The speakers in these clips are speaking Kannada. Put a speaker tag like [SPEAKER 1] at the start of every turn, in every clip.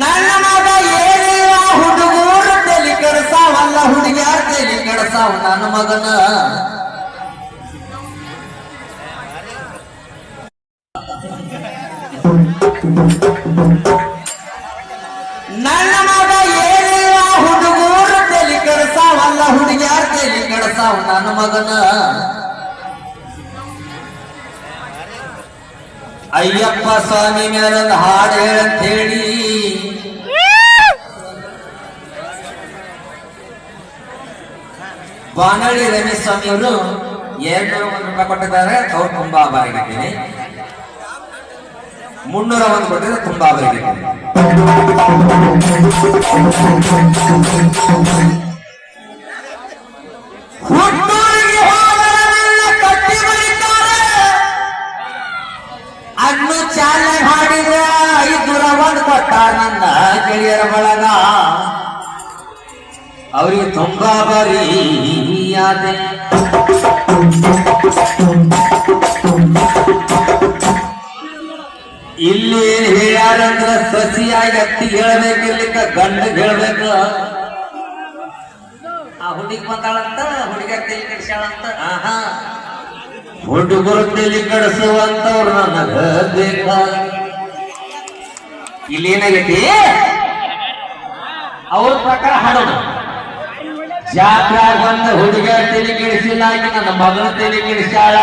[SPEAKER 1] ನನ್ನ ಮಗ ಏನಿಲ್ಲ ಹುಡುಗರು ತಲೆ ಕೆಡಸಾವಲ್ಲ, ಹುಡುಗ್ಯಾರ ತಲೆ ಕೆಡಸಾವ ನನ್ನ ಮಗನ. ನನ್ನ ಮಗ ಏನಿಲ್ಲ ಹುಡುಗರು ತಲೆ ಕೆಡಸಾವಲ್ಲ, ಹುಡುಗ್ಯಾರ ತಲೆ ಕೆಡಸಾವ ನನ್ನ ಮಗನ. ಅಯ್ಯಪ್ಪ ಸ್ವಾಮಿ ಮೇಲೊಂದು ಹಾಡು ಹೇಳಂತ ಹೇಳಿ ಬಾನಳ್ಳಿ ರಮೇಶ್ ಸ್ವಾಮಿ ಅವರು ಎರಡ್ನೂರ ಒಂದು ರೂಪಾಯಿ ಕೊಟ್ಟಿದ್ದಾರೆ, ಅವ್ರು ತುಂಬಾ ಬರಗಿದ್ದೀನಿ ಮುನ್ನೂರ ಒಂದು ಕೊಟ್ಟಿದ್ರೆ ತುಂಬಾ ಆಭಾರಿಗಿದ್ದೀನಿ ನನ್ನ ಗೆಳೆಯರ ಬಳಗ. ಅವರಿಗೆ ತುಂಬಾ ಬಾರಿ ಯಾದೆ ಇಲ್ಲಿ ಹೇಳ್ಯಾರಂದ್ರ ಸಸಿಯಾಗಿ ಅತ್ತಿ ಹೇಳ್ಬೇಕಿರ್ಲಿಕ್ಕ ಗಂಡ ಹೇಳ್ಬೇಕು. ಆ ಹುಡುಗಿ ಬಂದಾಳಂತ, ಹುಡುಗ ತಲೆ ಕಡಿಸ್ಯಾಳಂತ ಆಹಾ. ಹುಡುಗರು ತಲೆ ಕಡಿಸುವಂತವ್ರು ನನಗ ಬೇಕ? ಇಲ್ಲಿ ಏನಾಗೈತಿ ಅವ್ರ ಪ್ರಕಾರ ಹಾಡೋಣ ಜಾತ್ರಾ ಬಂದ ಹುಡುಗ ತಲೆ ಕೆಡಿಸಿಲ್ಲ ನನ್ನ ಮಗಳ ತಲೆ ಕೆಡಿಸ್ಯಾಳ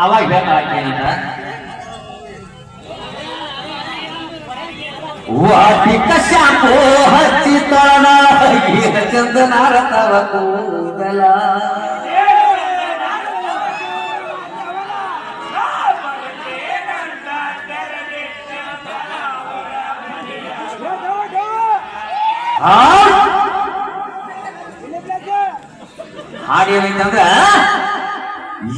[SPEAKER 1] ಅವಾಗ ಬೇಕಾಕೇನಂತ ವಾಟಿಕ ಶಾಂಪು ಹಚ್ಚಿ ತಳನ ಚಂದನಾರ ತವ ಕೂದಲ. ಹಾಡೇನೈತಂದ್ರ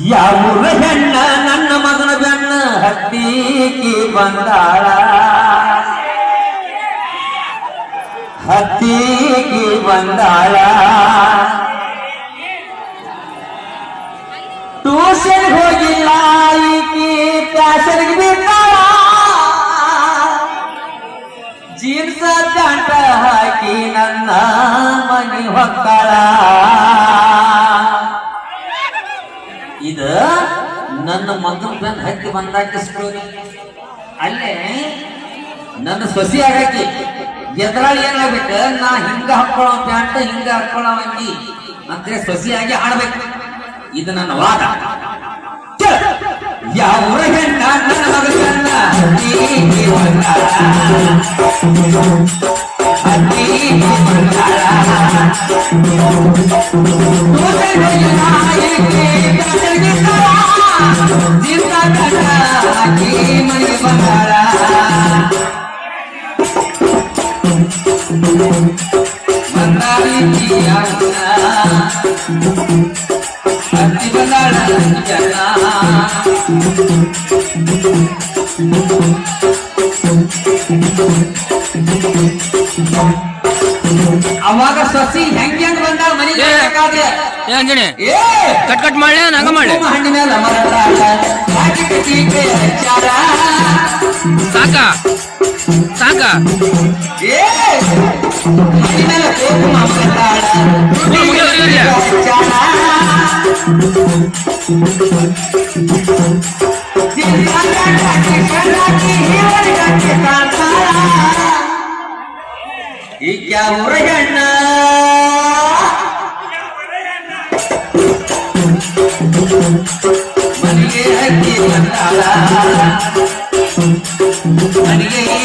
[SPEAKER 1] ಯಾವ ಹೆಣ್ಣ ನನ್ನ ಮಗನ ಬೆನ್ನ ಹತ್ತೀಕಿ ಬಂದಾಳ. ಹತ್ತೀಕಿ ಬಂದಾಳ. ಟೂಷನ್ ಹೋಗಿಲ್ಲ ಈಕಿ ಬೆನ್ ಹತ್ತಿ ಬಂದಾಕಿ ಸ್ಟೋರಿ ಅಲ್ಲೇ ನನ್ನ ಸೊಸಿ ಆಗೈತಿ. ಎದ್ರಾಗ ಏನಾಗ್ಬೇಕು? ನಾ ಹಿಂಗ ಹಾಕೊಳ್ಳೋ ಪ್ಯಾಂಟ್ ಹಿಂಗ ಹಾಕೊಳ್ಳೋ ಅಂಗಿ ಅಂದ್ರೆ ಸೊಸಿಯಾಗಿ ಆಡ್ಬೇಕು ಇದು ನನ್ನ ವಾದ. ಯಾವ ಹೆಣ್ಣ, ನನ್ನ ಮಗನ ಹತ್ತಿ ಬಂದಾಳ. ಅವಾಗ ಸಸಿ ಹೆಂಗ್ ಹೆಂಗ್ ಬಂದಾಳ ಮನೆಗೆ ಬೇಕಾದ್ರೆ.
[SPEAKER 2] ಏ ಅಂಜಣಿ
[SPEAKER 1] ಏ
[SPEAKER 2] ಕಟ್ ಕಟ್ ಮಾಡ್ಲಿ ನಂಗ ಮಾಡ್ಲಿ?
[SPEAKER 1] ಹಣ್ಣಿನ
[SPEAKER 2] ಸಾಕ? ಸಾಕ
[SPEAKER 1] ಏ ಹಣ್ಣಿನ ಕುಂಕುಮ ಮರತಾಳ
[SPEAKER 2] ಮುಗಿಯೋ, ಮುಗಿಯೋ,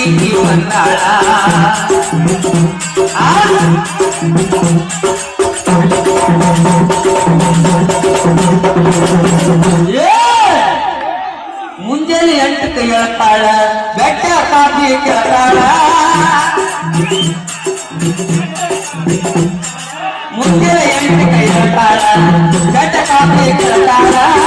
[SPEAKER 2] ಮುಗಿಯೋ.
[SPEAKER 1] ಹಚ್ಚಾಳ ಈಗ ಊರಗಣ್ಣ ಮನೆಗೆ ಹಕ್ಕಿ ಬಂದಾಳ ಮನೆಗೆ ಹಕ್ಕಿ ಬಂದಾಳ ಆ? ಏ! ಮುಂಜಾನೆ ಎಂಟಕ್ಕೆ ಹೇಳ್ತಾಳ ಬೆಟ್ಟ ಕಾಫಿ ಕೇಳ್ತಾಳ ಮುಂಜಾನೆ ಎಂಟಕ್ಕೆ ಹೇಳ್ತಾಳ ಬೆಟ್ಟ ಕಾಫಿ ಕೇಳ್ತಾಳ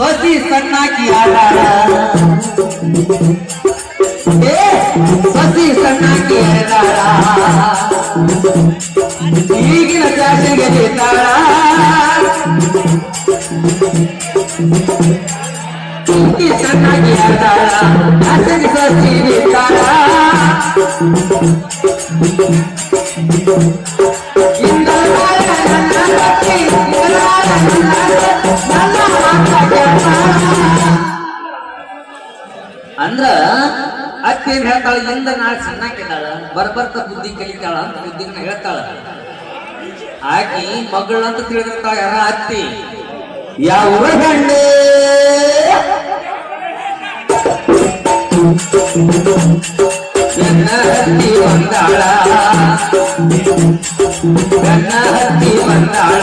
[SPEAKER 1] ಸ್ವತಿ ಸಣ್ಣಾಕಿ ಆಟಾಳ ಏ ಸಸಿ ಸಣ್ಣಾಕಿ ಆಟಾಳ ಈಗಿನ ಫ್ಯಾಷನ್ಗೆ ಬೇಕಾಳ ಈಗಿ ಸಣ್ಣಾಕಿ ಆಟಾಳ ಫ್ಯಾಷನ್ ಸಸಿ ಇಂದಲಾಳ ನನ್ನ ನನ್ನ ಅಂದ್ರ ಅತ್ತೆ ಏನ್ ಹೇಳ್ತಾಳ, ಇಂದ ನಾಳೆ ಸಣ್ಣಾಕಿದ್ದಾಳ ಬರ್ಬರ್ತ ಬುದ್ಧಿ ಕಲಿತಾಳ ಅಂತ ಬುದ್ಧಿನ ಹೇಳ್ತಾಳ. ಆಕಿ ಮಗಳಂತ ತಿಳಿದಿರ್ತಾಳ, ಯಾರ ಅತ್ತಿ? ಯಾವ ಗಂಡೆ ನನ್ನ ಹತ್ತಿ ಬಂದಾಳ, ನನ್ನ ಹತ್ತಿ ಬಂದಾಳ.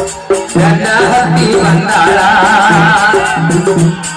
[SPEAKER 2] ಸಾಕ